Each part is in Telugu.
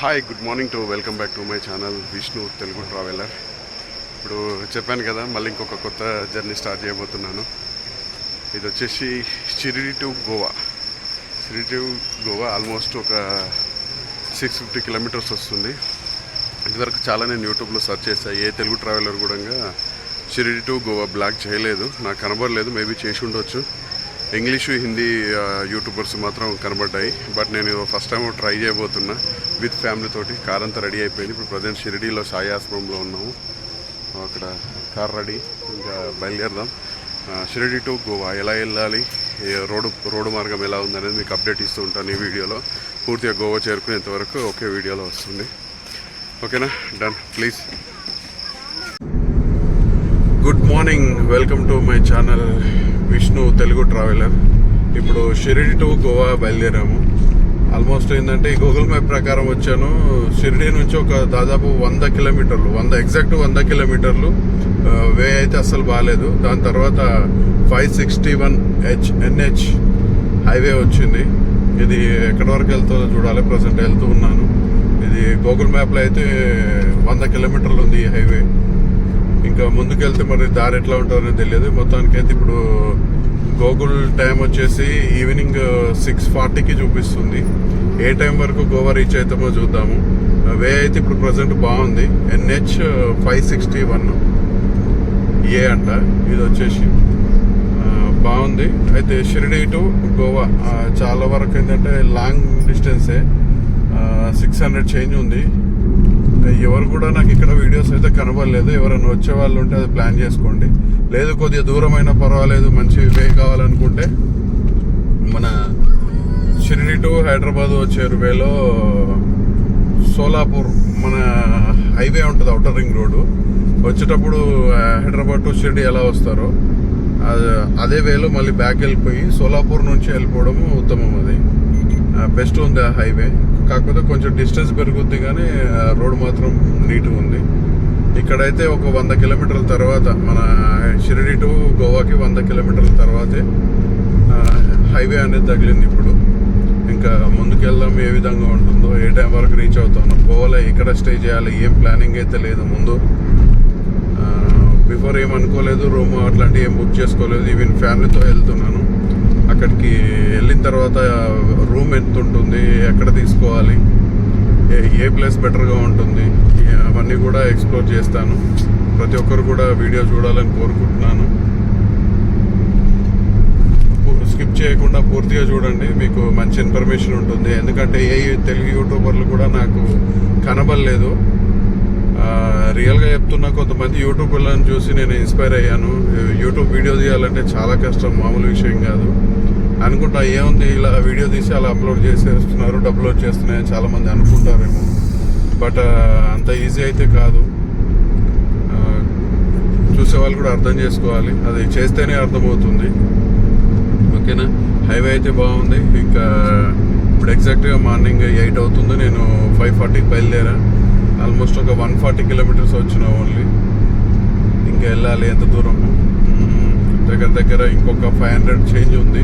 Hi good morning to welcome back to my channel Vishnu Telugu traveller ఇప్పుడు చెప్పాను కదా మళ్ళీ ఇంకొక కొత్త జర్నీ స్టార్ట్ చేయబోతున్నాను. ఇది వచ్చేసి Shirdi to Goa. Shirdi to Goa almost ఒక సిక్స్ ఫిఫ్టీ కిలోమీటర్స్ వస్తుంది. ఇదివరకు చాలా నేను యూట్యూబ్లో సెర్చ్ చేశాను ఏ తెలుగు ట్రావెలర్ కూడా షిరిడి టు గోవా బ్లాక్ చేయలేదు. నాకు కనబడలేదు మేబీ చేసి ఉండొచ్చు. ఇంగ్లీషు హిందీ యూట్యూబర్స్ మాత్రం కనబడ్డాయి. బట్ నేను ఫస్ట్ టైం ట్రై చేయబోతున్నా. విత్ ఫ్యామిలీ తోటి కార్ అంతా రెడీ అయిపోయింది. ఇప్పుడు ప్రజెంట్ షిరిడీలో సాయి ఆశ్రమంలో ఉన్నాము అక్కడ కార్ రెడీ. ఇంకా బయలుదేరదాం. షిరిడి టు గోవా. ఎలా వెళ్ళాలి? రోడ్డు రోడ్డు మార్గం ఎలా ఉందనేది మీకు అప్డేట్ ఇస్తూ ఉంటాను ఈ వీడియోలో. పూర్తిగా గోవా చేరుకునేంత వరకు ఒకే వీడియోలో వస్తుంది. ఓకేనా? Done. Please. Good morning. Welcome to my channel. Vishnu Telugu traveller ఇప్పుడు షిరిడి టు గోవా బయలుదేరాము. ఆల్మోస్ట్ ఏంటంటే ఈ గూగుల్ మ్యాప్ ప్రకారం వచ్చాను. షిరిడి నుంచి ఒక దాదాపు వంద కిలోమీటర్లు వంద ఎగ్జాక్ట్ వంద కిలోమీటర్లు వే అయితే అస్సలు బాగాలేదు దాని తర్వాత five sixty one H NH highway వచ్చింది. ఇది ఎక్కడి వరకు వెళ్తుందో చూడాలి. ప్రజెంట్ వెళ్తూ ఉన్నాను. ఇది గూగుల్ మ్యాప్లో అయితే వంద కిలోమీటర్లు ఉంది ఈ హైవే ఇంకా ముందుకెళ్తే మరి దారి ఎట్లా ఉంటుందో తెలియదు. మొత్తానికి అయితే ఇప్పుడు గూగుల్ టైం వచ్చేసి ఈవినింగ్ సిక్స్ ఫార్టీకి చూపిస్తుంది. ఏ టైం వరకు గోవా రీచ్ అవుతామో చూద్దాము. వే అయితే ఇప్పుడు ప్రజెంట్ బాగుంది. NH five sixty one. A అంట. ఇది వచ్చేసి బాగుంది. అయితే షిరిడి టు గోవా. చాలా వరకు ఏంటంటే లాంగ్ డిస్టెన్సే. సిక్స్ హండ్రెడ్ చేంజ్ ఉంది. ఎవరు కూడా నాకు ఇక్కడ వీడియోస్ అయితే కనబడలేదు. ఎవరైనా వచ్చే వాళ్ళు ఉంటే అది ప్లాన్ చేసుకోండి. లేదు కొద్దిగా దూరమైన పర్వాలేదు. మంచి వే కావాలనుకుంటే మన షిరిడి టు హైదరాబాద్ వచ్చే వేలో సోలాపూర్ మన హైవే ఉంటుంది అవుటర్ రింగ్ రోడ్డు వచ్చేటప్పుడు హైదరాబాద్ టు షిరిడి ఎలా వస్తారో అదే వేలో మళ్ళీ బ్యాక్ వెళ్ళిపోయి సోలాపూర్ నుంచి వెళ్ళిపోవడము ఉత్తమం అది. బెస్ట్ ఉంది ఆ హైవే. కాకపోతే కొంచెం డిస్టెన్స్ పెరుగుద్ది కానీ రోడ్ మాత్రం నీట్గా ఉంది. ఇక్కడైతే ఒక వంద కిలోమీటర్ల తర్వాత మన షిరిడి టు గోవాకి వంద కిలోమీటర్ల తర్వాతే హైవే అనేది తగిలింది ఇప్పుడు. ఇంకా ముందుకెళ్దాం ఏ విధంగా ఉంటుందో ఏ టైం వరకు రీచ్ అవుతాను గోవాలో ఎక్కడ స్టే చేయాలి ఏం ప్లానింగ్ అయితే లేదు ముందు. బిఫోర్ ఏం అనుకోలేదు రూమ్ అట్లాంటివి ఏం బుక్ చేసుకోలేదు ఈవెన్ ఫ్యామిలీతో వెళ్తున్నాను. అక్కడికి వెళ్ళిన తర్వాత రూమ్ ఎంత ఉంటుంది ఎక్కడ తీసుకోవాలి ఏ ఏ ప్లేస్ బెటర్గా ఉంటుంది అవన్నీ కూడా ఎక్స్ప్లోర్ చేస్తాను. ప్రతి ఒక్కరు కూడా వీడియో చూడాలని కోరుకుంటున్నాను. స్కిప్ చేయకుండా పూర్తిగా చూడండి మీకు మంచి ఇన్ఫర్మేషన్ ఉంటుంది. ఎందుకంటే ఏ తెలుగు యూట్యూబర్లు కూడా నాకు కనబడలేదు. రియల్గా చెప్తున్నా కొంతమంది యూట్యూబర్లను చూసి నేను ఇన్స్పైర్ అయ్యాను. యూట్యూబ్ వీడియో తీయాలంటే చాలా కష్టం మామూలు విషయం కాదు. అనుకుంటా ఏముంది ఇలా వీడియో తీసి అలా అప్లోడ్ చేసేస్తున్నారు డబ్బులు వచ్చేస్తున్నాయని చాలామంది అనుకుంటారేమో. బట్ అంత ఈజీ అయితే కాదు. చూసే వాళ్ళు కూడా అర్థం చేసుకోవాలి. అది చేస్తేనే అర్థమవుతుంది. ఓకేనా? హైవే అయితే బాగుంది. ఇంకా ఇప్పుడు ఎగ్జాక్ట్గా మార్నింగ్ ఎయిట్ అవుతుంది. నేను ఫైవ్ ఫార్టీకి బయలుదేరా. ఆల్మోస్ట్ ఒక వన్ ఫార్టీ కిలోమీటర్స్ వచ్చిన ఓన్లీ. ఇంకా వెళ్ళాలి ఎంత దూరం? దగ్గర దగ్గర ఇంకొక ఫైవ్ హండ్రెడ్ చేంజ్ ఉంది.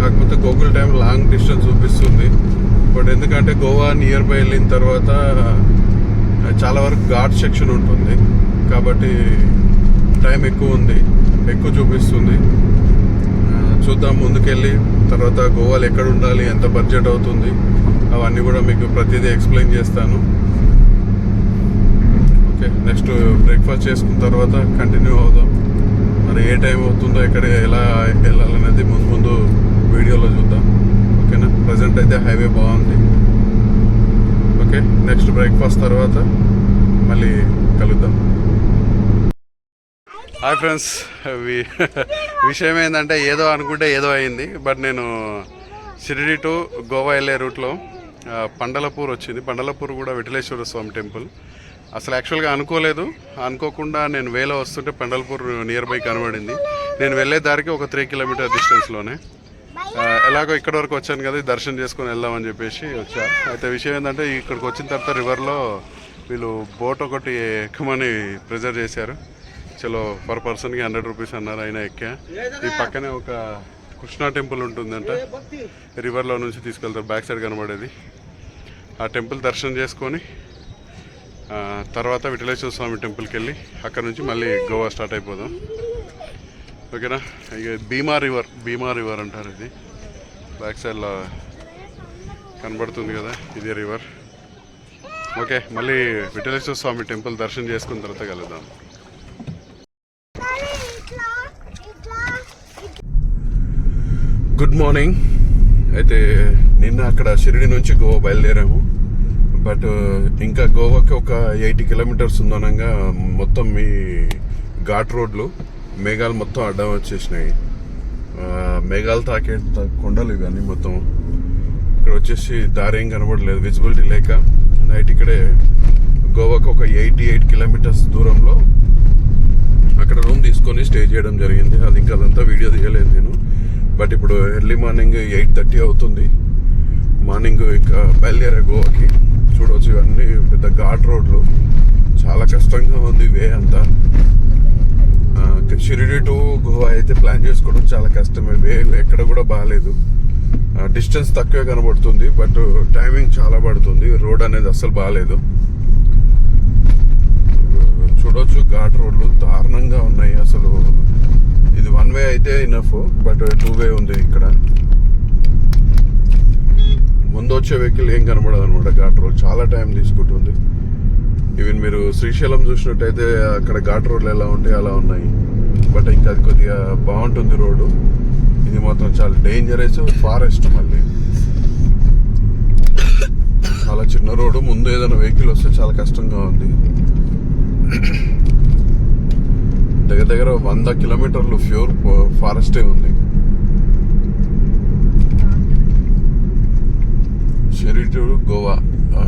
కాకపోతే గూగుల్ టైం లాంగ్ డిస్టెన్స్ చూపిస్తుంది. బట్ ఎందుకంటే గోవా నియర్ బై వెళ్ళిన తర్వాత చాలా వరకు ఘాట్ సెక్షన్ ఉంటుంది. కాబట్టి టైం ఎక్కువ ఉంది. ఎక్కువ చూపిస్తుంది. చూద్దాం ముందుకెళ్ళి. తర్వాత గోవాలో ఎక్కడ ఉండాలి ఎంత బడ్జెట్ అవుతుంది అవన్నీ కూడా మీకు ప్రతిదీ ఎక్స్ప్లెయిన్ చేస్తాను. ఓకే నెక్స్ట్ బ్రేక్ఫాస్ట్ చేసుకున్న తర్వాత కంటిన్యూ అవుదాం. మరి ఏ టైం అవుతుందో ఎక్కడ ఎలా వెళ్ళాలనేది ముందు ముందు వీడియోలో చూద్దాం. ఓకేనా? ప్రజెంట్ అయితే హైవే బాగుంది. ఓకే నెక్స్ట్ బ్రేక్ఫాస్ట్ తర్వాత మళ్ళీ కలుద్దాం. హాయ్ ఫ్రెండ్స్ విషయం ఏంటంటే ఏదో అనుకుంటే ఏదో అయింది బట్ నేను షిరిడి టు గోవా వెళ్ళే రూట్లో పండలపూర్ వచ్చింది. పండలపూర్ కూడా విఠలేశ్వర స్వామి టెంపుల్. అసలు యాక్చువల్గా అనుకోలేదు. అనుకోకుండా నేను వేలో వస్తుంటే పెండల్పూర్ నియర్ బై కనబడింది. నేను వెళ్ళే దారికి ఒక త్రీ కిలోమీటర్ డిస్టెన్స్లోనే ఎలాగో ఇక్కడ వరకు వచ్చాను కదా దర్శనం చేసుకొని వెళ్దామని చెప్పేసి వచ్చా. అయితే విషయం ఏంటంటే ఇక్కడికి వచ్చిన తర్వాత రివర్లో వీళ్ళు బోట్ ఒకటి ఎక్కమని ప్రిజర్వ్ చేశారు. చలో పర్ పర్సన్కి హండ్రెడ్ రూపీస్ అన్నారు అయినా ఎక్కా. ఈ పక్కనే ఒక కృష్ణా టెంపుల్ ఉంటుందంట. రివర్లో నుంచి తీసుకెళ్తారు బ్యాక్ సైడ్ కనబడేది. ఆ టెంపుల్ దర్శనం చేసుకొని తర్వాత విఠలేశ్వర స్వామి టెంపుల్కి వెళ్ళి అక్కడ నుంచి మళ్ళీ గోవా స్టార్ట్ అయిపోదాం. ఓకేనా? ఇక భీమా రివర్ భీమా రివర్ అంటారు ఇది. బ్యాక్ సైడ్లో కనబడుతుంది కదా ఇదే రివర్ ఓకే మళ్ళీ విఠలేశ్వర స్వామి టెంపుల్ దర్శనం చేసుకున్న తర్వాత కలుద్దాం. గుడ్ మార్నింగ్ అయితే నిన్న అక్కడ షిరిడి నుంచి గోవా బయలుదేరాము. బట్ ఇంకా గోవాకి ఒక ఎయిటీ కిలోమీటర్స్ ఉందనంగా మొత్తం మీ ఘాట్ రోడ్లు మేఘాలు మొత్తం అడ్డం వచ్చేసినాయి. మేఘాలు తాకే కొండలు ఇవన్నీ మొత్తం. ఇక్కడ వచ్చేసి దారి ఏం కనబడలేదు విజిబిలిటీ లేక. నైట్ ఇక్కడే గోవాకు ఒక ఎయిటీ ఎయిట్ కిలోమీటర్స్ దూరంలో అక్కడ రూమ్ తీసుకొని స్టే చేయడం జరిగింది. అది ఇంకా అదంతా వీడియో తీయలేదు నేను. బట్ ఇప్పుడు ఎర్లీ మార్నింగ్ ఎయిట్ థర్టీ అవుతుంది. మార్నింగ్ ఇంకా బయలుదేరే గోవాకి. చూడవచ్చు ఇవన్నీ పెద్ద ఘాట్ రోడ్లు. చాలా కష్టంగా ఉంది వే అంతా. షిరిడి టు గోవా అయితే ప్లాన్ చేసుకోవడం చాలా కష్టమే. వే ఎక్కడ కూడా బాగాలేదు డిస్టెన్స్ తక్కువే కనబడుతుంది బట్ టైమింగ్ చాలా పడుతుంది. రోడ్ అనేది అస్సలు బాగాలేదు చూడవచ్చు ఘాట్ రోడ్లు దారుణంగా ఉన్నాయి అసలు. ఇది వన్ వే అయితే ఇనఫ్ బట్ టూ వే ఉంది ఇక్కడ. ముందు వచ్చే వెహికల్ ఏం కనబడదు అనమాట ఘాట్ రోడ్ చాలా టైం తీసుకుంటుంది. ఈవెన్ మీరు శ్రీశైలం చూసినట్టయితే అక్కడ ఘాట్ రోడ్లు ఎలా ఉంటాయి అలా ఉన్నాయి. బట్ ఇంకా అది కొద్దిగా బాగుంటుంది రోడ్డు. ఇది మాత్రం చాలా డేంజరస్ ఫారెస్ట్ మళ్ళీ. చాలా చిన్న రోడ్డు ముందు ఏదైనా వెహికల్ వస్తే చాలా కష్టంగా ఉంది. దగ్గర దగ్గర వంద కిలోమీటర్లు ప్యూర్ ఫారెస్టే ఉంది. షిరిడి టు గోవా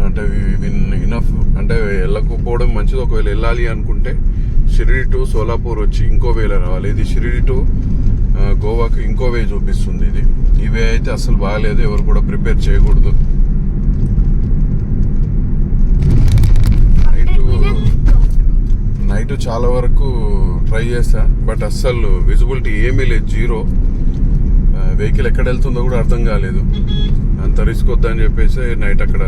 అంటే విన్ ఇనఫ్ అంటే వెళ్ళకపోవడం మంచిది. ఒకవేళ వెళ్ళాలి అనుకుంటే షిరిడి టు సోలాపూర్ వచ్చి ఇంకో వేలో రావాలి. ఇది షిరిడి టు గోవాకు ఇంకో వే చూపిస్తుంది ఇది. ఈ వే అయితే అసలు బాగాలేదు. ఎవరు కూడా ప్రిపేర్ చేయకూడదు. నైట్ నైట్ చాలా వరకు ట్రై చేశా బట్ అస్సలు విజిబిలిటీ ఏమీ లేదు. జీరో వెహికల్ ఎక్కడ వెళ్తుందో కూడా అర్థం కాలేదు. అంత రిస్క్ వద్దని చెప్పేసి నైట్ అక్కడ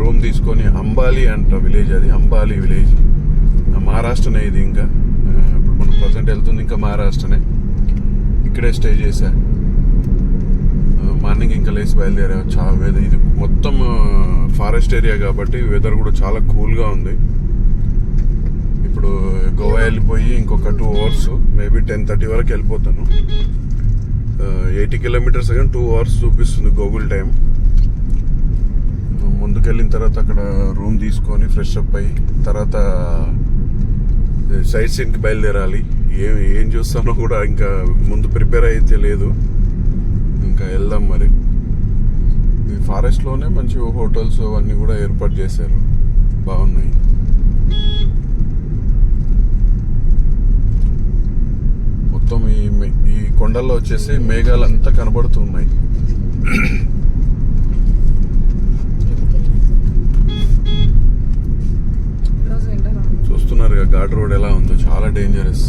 రూమ్ తీసుకొని అంబాలి అంట విలేజ్ అది అంబాలి విలేజ్. మహారాష్ట్రనే ఇది ఇంకా. ఇప్పుడు మనం ప్రజెంట్ వెళ్తుంది ఇంకా మహారాష్ట్రనే. ఇక్కడే స్టే చేశా. మార్నింగ్ ఇంకా లేచి బయలుదేరా చాలా వెదర్ ఇది మొత్తం ఫారెస్ట్ ఏరియా కాబట్టి వెదర్ కూడా చాలా కూల్గా ఉంది. ఇప్పుడు గోవా వెళ్ళిపోయి ఇంకొక two hours maybe ten thirty వరకు వెళ్ళిపోతాను. ఎయిటీ కిలోమీటర్స్ కానీ టూ అవర్స్ చూపిస్తుంది గూగుల్ టైం uh, ముందుకెళ్ళిన తర్వాత అక్కడ రూమ్ తీసుకొని ఫ్రెష్ అప్ అయ్యి తర్వాత uh, సైట్ సీన్కి బయలుదేరాలి. ఏం ఏం చూస్తానో కూడా ఇంకా ముందు ప్రిపేర్ అయితే లేదు. ఇంకా వెళ్దాం మరి. ఈ ఫారెస్ట్లోనే మంచి హోటల్స్ అవన్నీ కూడా ఏర్పాటు చేశారు. బాగున్నాయి. మొత్తం ఈ మే- ఈ కొండల్లో వచ్చేసి మేఘాలు అంతా కనబడుతున్నాయి. చూస్తున్నారు ఘాట్ రోడ్ ఎలా ఉందో చాలా డేంజరస్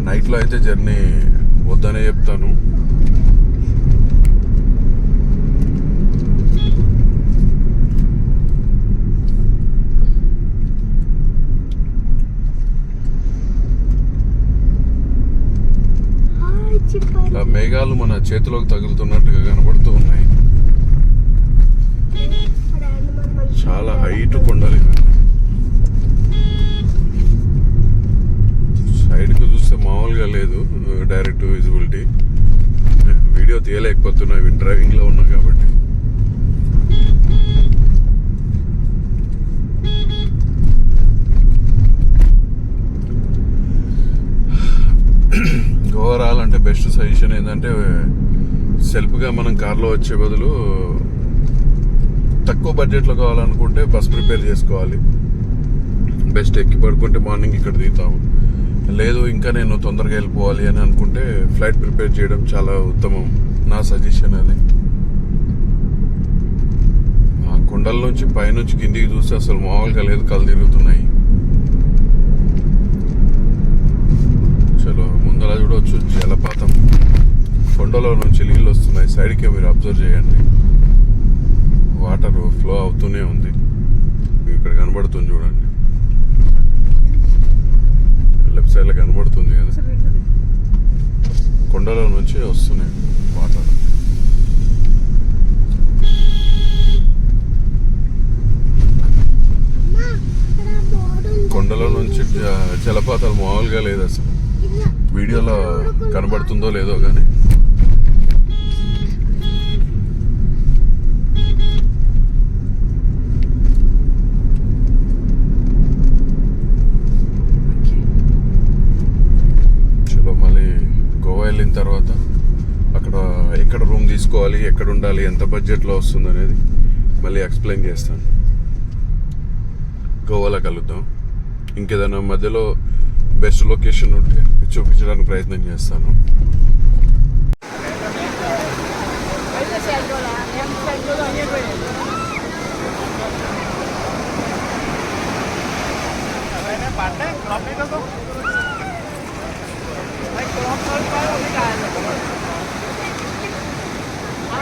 నైట్లో అయితే జర్నీ వద్దనే చెప్తాను హాయ్ చిప్పర్ ఇలా మేఘాలు మన చేతిలోకి తగులుతున్నట్టుగా కనబడుతూ ఉన్నాయి చాలా హైట్ కొండలు ఇవి సైడ్కు చూస్తే మామూలుగా లేదు డైరెక్ట్ విజిబిలిటీ వీడియో తీయలేకపోతున్నా ఇవి డ్రైవింగ్లో ఉన్నా కాబట్టి గోవా రావాలంటే బెస్ట్ సజెషన్ ఏంటంటే సెల్ఫ్గా మనం కార్లో వచ్చే బదులు తక్కువ బడ్జెట్లో కావాలనుకుంటే బస్ ప్రిపేర్ చేసుకోవాలి. బెస్ట్ ఎక్కి పడుకుంటే మార్నింగ్ ఇక్కడ దిగుతాము. లేదు ఇంకా నేను తొందరగా వెళ్ళిపోవాలి అని అనుకుంటే ఫ్లైట్ ప్రిపేర్ చేయడం చాలా ఉత్తమం. నా సజెషన్ అది. ఆ కొండల నుంచి పైనుంచి కిందికి చూస్తే అసలు మామూలుగా లేదు కళ్ళు తిరుగుతున్నాయి. చలో ముందర చూడవచ్చు జలపాతం. కొండలో నుంచి నీళ్ళు వస్తున్నాయి. సైడ్కే మీరు అబ్జర్వ్ చేయండి. వాటర్ ఫ్లో అవుతూనే ఉంది. ఇక్కడ కనబడుతుంది చూడండి. లెఫ్ట్ సైడ్లో కనబడుతుంది కదా? కొండలో నుంచి వస్తున్నాయి వాటర్. కొండలో కొండల నుంచి జలపాతాలు మామూలుగా లేదు అసలు. వీడియోలో కనబడుతుందో లేదో కానీ చలో మళ్ళీ గోవా వెళ్ళిన తర్వాత అక్కడ ఎక్కడ రూమ్ తీసుకోవాలి ఎక్కడ ఉండాలి ఎంత బడ్జెట్లో వస్తుంది అనేది మళ్ళీ ఎక్స్ప్లెయిన్ చేస్తాను. గోవాలో కలుద్దాం. ఇంకేదైనా మధ్యలో బెస్ట్ లొకేషన్ ఉంటే చూపించడానికి ప్రయత్నం చేస్తాను.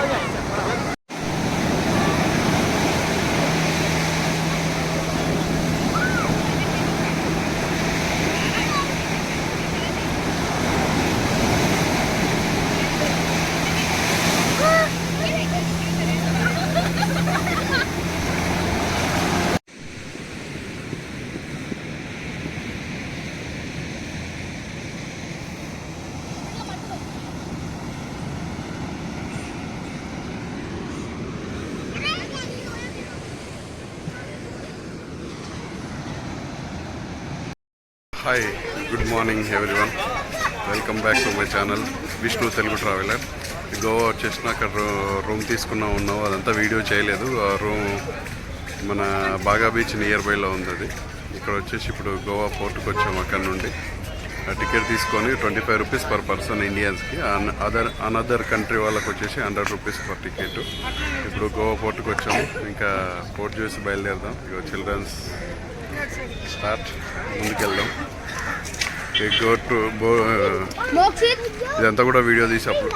Yeah. Hi good morning everyone welcome back to my channel Vishnu Telugu traveller Goa వచ్చేసిన అక్కడ రూ- రూమ్ తీసుకున్నా ఉన్నావు. అదంతా వీడియో చేయలేదు. ఆ రూమ్ మన బాగా బీచ్ నియర్ బైలో ఉంది అది ఇక్కడ వచ్చేసి ఇప్పుడు గోవా పోర్ట్కి వచ్చాము అక్కడ నుండి. ఆ టికెట్ తీసుకొని twenty five rupees per person ఇండియన్స్కి other another country వాళ్ళకి వచ్చేసి హండ్రెడ్ రూపీస్ పర్ టికెట్ ఇప్పుడు గోవా పోర్ట్కి వచ్చాము ఇంకా పోర్ట్ చూసి బయలుదేరదాం. ఇక చిల్డ్రన్స్ స్టార్ట్. ముందుకెళ్దాం. గో టు ఇదంతా కూడా వీడియో తీసి అప్పుడు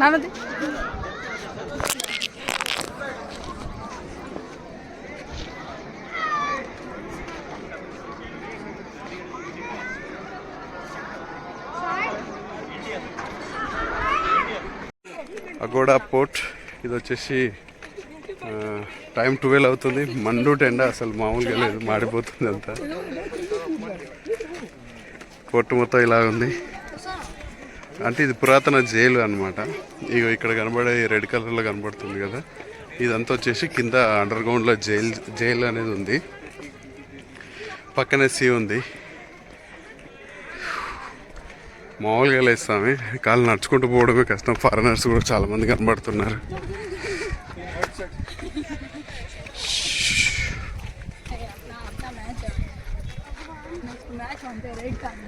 నాన్నది. అగోడా పోర్ట్. ఇది వచ్చేసి టైం ట్వెల్వ్ అవుతుంది. మండు టెండ అసలు మామూలుగా లేదు మాడిపోతుంది అంతా. పోర్ట్ మొత్తం ఇలా ఉంది. అంటే ఇది పురాతన జైలు అన్నమాట. ఇక ఇక్కడ కనబడే రెడ్ కలర్లో కనబడుతుంది కదా. ఇదంతా వచ్చేసి కింద అండర్ గ్రౌండ్లో జైల్ జైలు అనేది ఉంది. పక్కనే సీ ఉంది. మామూలుగా లేస్తామే కాళ్ళు నడుచుకుంటూ పోవడమే కష్టం. ఫారినర్స్ కూడా చాలా మంది కనబడుతున్నారు. మ్యాచ్ అంటే రైట్ కానీ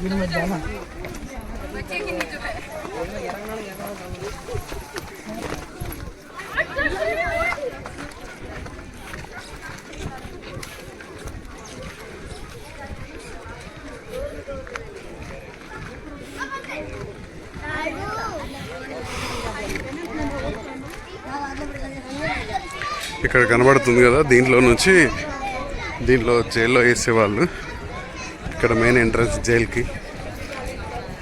दिन में जाना बच्चे की नहीं जो है ఇక్కడ కనబడుతుంది కదా దీంట్లో నుంచి దీంట్లో జైల్లో వేసేవాళ్ళు ఇక్కడ మెయిన్ ఎంట్రన్స్ జైలుకి.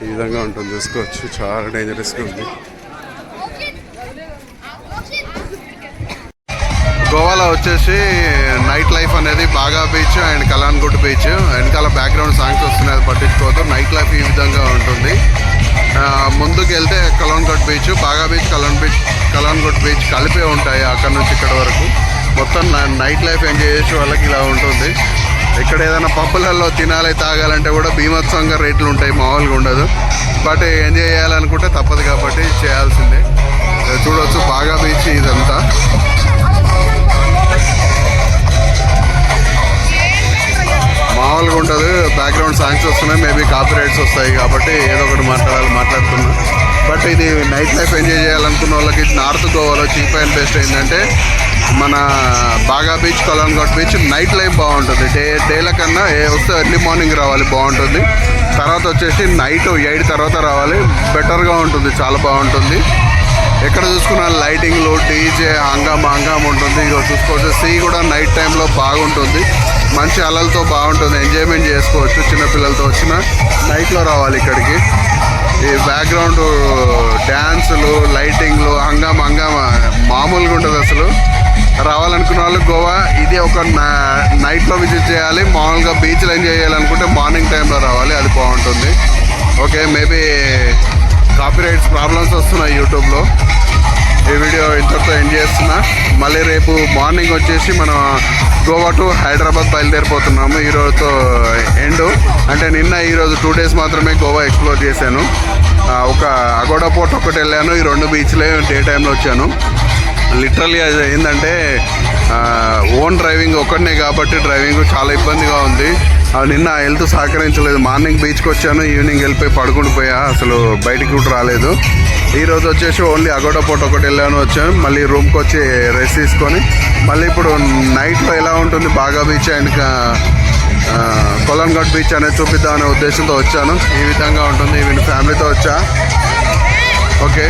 ఈ విధంగా ఉంటుంది చూసుకోవచ్చు. చాలా డేంజరస్గా ఉంది. గోవాలో వచ్చేసి నైట్ లైఫ్ అనేది Baga beach and Calangute beach వెనకాల బ్యాక్గ్రౌండ్ సాంగ్స్ వస్తున్నాయి పట్టించుకోవద్దు. నైట్ లైఫ్ ఈ విధంగా ఉంటుంది. ముందుకు వెళ్తే Calangute beach Baga beach Calangute beach Calangute beach కలిపే ఉంటాయి అక్కడ నుంచి ఇక్కడ వరకు. మొత్తం నైట్ లైఫ్ ఎంజాయ్ చేసే వాళ్ళకి ఇలా ఉంటుంది. ఇక్కడ ఏదైనా పప్పులలో తినాలి తాగాలంటే కూడా భీమత్సంగా రేట్లు ఉంటాయి మామూలుగా ఉండదు. బట్ ఎంజాయ్ చేయాలనుకుంటే తప్పదు కాబట్టి చేయాల్సిందే. చూడవచ్చు బాగా బీచ్ ఇదంతా. సాంగ్స్ వస్తున్నాయి. మేబీ కాపీ రైట్స్ వస్తాయి కాబట్టి ఏదో ఒకటి మాట్లాడాలి మాట్లాడుతున్నా బట్ ఇది నైట్ లైఫ్ ఎంజాయ్ చేయాలనుకున్న వాళ్ళకి నార్త్ గోవాలో చీప్ అండ్ బెస్ట్ ఏంటంటే మన బాగా beach Calangute beach night life బాగుంటుంది. డే డేల కన్నా ఏ వస్తే ఎర్లీ మార్నింగ్ రావాలి బాగుంటుంది. తర్వాత వచ్చేసి నైట్ ఎయిట్ తర్వాత రావాలి బెటర్గా ఉంటుంది చాలా బాగుంటుంది. ఎక్కడ చూసుకున్నా లైటింగ్లు డీజే హంగామ హంగామ ఉంటుంది. ఇక చూసుకోవచ్చు. సీ కూడా నైట్ టైంలో బాగుంటుంది. మంచి అలలతో బాగుంటుంది. ఎంజాయ్మెంట్ చేసుకోవచ్చు. చిన్నపిల్లలతో వచ్చిన నైట్లో రావాలి ఇక్కడికి. ఈ బ్యాక్గ్రౌండ్ డ్యాన్సులు లైటింగ్లు హంగామ హంగామ మామూలుగా ఉంటుంది అసలు. రావాలనుకున్న వాళ్ళు గోవా ఇది ఒక నైట్లో విజిట్ చేయాలి. మామూలుగా బీచ్లు ఎంజాయ్ చేయాలనుకుంటే మార్నింగ్ టైంలో రావాలి. అది బాగుంటుంది. ఓకే మేబీ కాపీరైట్స్ ప్రాబ్లమ్స్ వస్తున్నాయి యూట్యూబ్లో ఈ వీడియో ఇంతటితో ఎండ్ చేస్తున్నా. మళ్ళీ రేపు మార్నింగ్ వచ్చేసి మనం గోవా టు హైదరాబాద్ బయలుదేరిపోతున్నాము. ఈరోజుతో ఎండు ఎండ్. అంటే నిన్న ఈరోజు టూ డేస్ మాత్రమే గోవా ఎక్స్ప్లోర్ చేశాను. ఒక అగోడా పోర్ట్ ఒకటి వెళ్ళాను. ఈ రెండు బీచ్లే డే టైంలో వచ్చాను. లిటరలీ అది ఏంటంటే ఓన్ డ్రైవింగ్ ఒక్కడనే కాబట్టి డ్రైవింగ్ చాలా ఇబ్బందిగా ఉంది. ఆ, నిన్న హెల్త్ సహకరించలేదు. మార్నింగ్ బీచ్కి వచ్చాను. ఈవినింగ్ వెళ్ళిపోయి పడుకుని పోయా అసలు బయటికి కూడా రాలేదు. ఈరోజు వచ్చేసి ఓన్లీ అగోడా పోట్ ఒకటి వెళ్ళాను వచ్చాను. మళ్ళీ రూమ్కి వచ్చి రెస్ట్ తీసుకొని మళ్ళీ ఇప్పుడు నైట్లో ఎలా ఉంటుంది బాగా బీచ్ అండ్ కొలంగట్ బీచ్ అనేది చూపిద్దాం అనే ఉద్దేశంతో వచ్చాను. ఈ విధంగా ఉంటుంది. ఈవెన్ ఫ్యామిలీతో వచ్చా? ఓకే